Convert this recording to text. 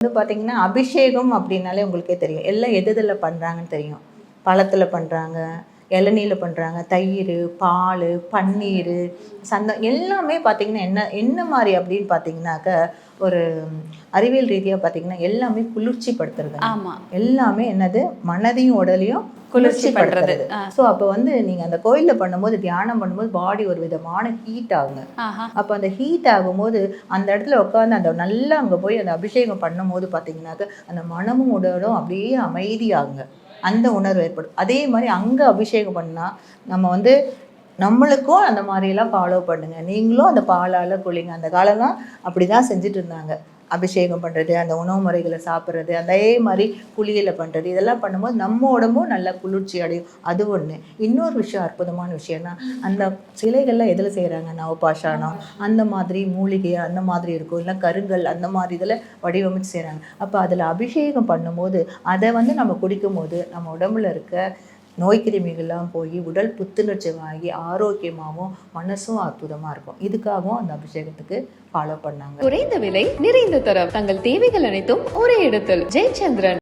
வந்து பார்த்தீங்கன்னா அபிஷேகம் அப்படின்னாலே உங்களுக்கே தெரியும். எல்லாம் எது எதில் பண்ணுறாங்கன்னு தெரியும். பழத்தில் பண்ணுறாங்க இளநீல பண்ணுறாங்க தயிர் பால் பன்னீர் சந்தம் எல்லாமே பார்த்தீங்கன்னா என்ன என்ன மாதிரி அப்படின்னு பார்த்தீங்கன்னாக்க ஒரு அறிவியல் ரீதியாக பார்த்தீங்கன்னா எல்லாமே குளிர்ச்சி படுத்துறது ஆமா. எல்லாமே என்னது? மனதையும் உடலையும் குளிர்ச்சி. படுத்துறது ஸோ அப்போ வந்து நீங்கள் அந்த கோயிலில் பண்ணும்போது தியானம் பண்ணும்போது பாடி ஒரு விதமான ஹீட் ஆகுங்க. அப்போ அந்த ஹீட் ஆகும்போது அந்த இடத்துல உட்காந்து அந்த நல்லா அங்கே போய் அந்த அபிஷேகம் பண்ணும்போது பார்த்தீங்கன்னாக்க அந்த மனமும் உடலும் அப்படியே அமைதியாகுங்க. அந்த உணர்வு ஏற்படும். அதே மாதிரி அங்கே அபிஷேகம் பண்ணால் நம்ம வந்து நம்மளுக்கும் அந்த மாதிரிலாம் ஃபாலோ பண்ணுங்க. நீங்களும் அந்த பாலால் குளிங்க. அந்த காலம்லாம் அப்படி தான் செஞ்சுட்டு இருந்தாங்க. அபிஷேகம் பண்ணுறது அந்த உணவு முறைகளை சாப்பிட்றது அதே மாதிரி குளியலை பண்ணுறது இதெல்லாம் பண்ணும்போது நம்ம உடம்பும் நல்லா குளிர்ச்சி அடையும். அது ஒன்று இன்னொரு விஷயம் அற்புதமான விஷயம்னா அந்த சிலைகள்லாம் எதில் செய்கிறாங்க நவபாஷாணம். அந்த மாதிரி மூலிகை அந்த மாதிரி இருக்கும். இல்லை கருங்கல் அந்த மாதிரி இதில் வடிவமைச்சு செய்கிறாங்க அப்போ அதில் அபிஷேகம் பண்ணும்போது அதை வந்து நம்ம குடிக்கும்போது நம்ம உடம்புல இருக்க நோய் கிருமிகள்லாம் போய் உடல் புத்துணர்ச்சி வாங்கி ஆரோக்கியமாகவும் மனசும் அற்புதமாக இருக்கும். இதுக்காகவும் அந்த அபிஷேகத்துக்கு ஃபாலோ பண்ணாங்க. குறைந்த விலை நிறைந்த தரம். தங்கள் தேவைகள் அனைத்தும் ஒரே இடத்தில். ஜெயச்சந்திரன்.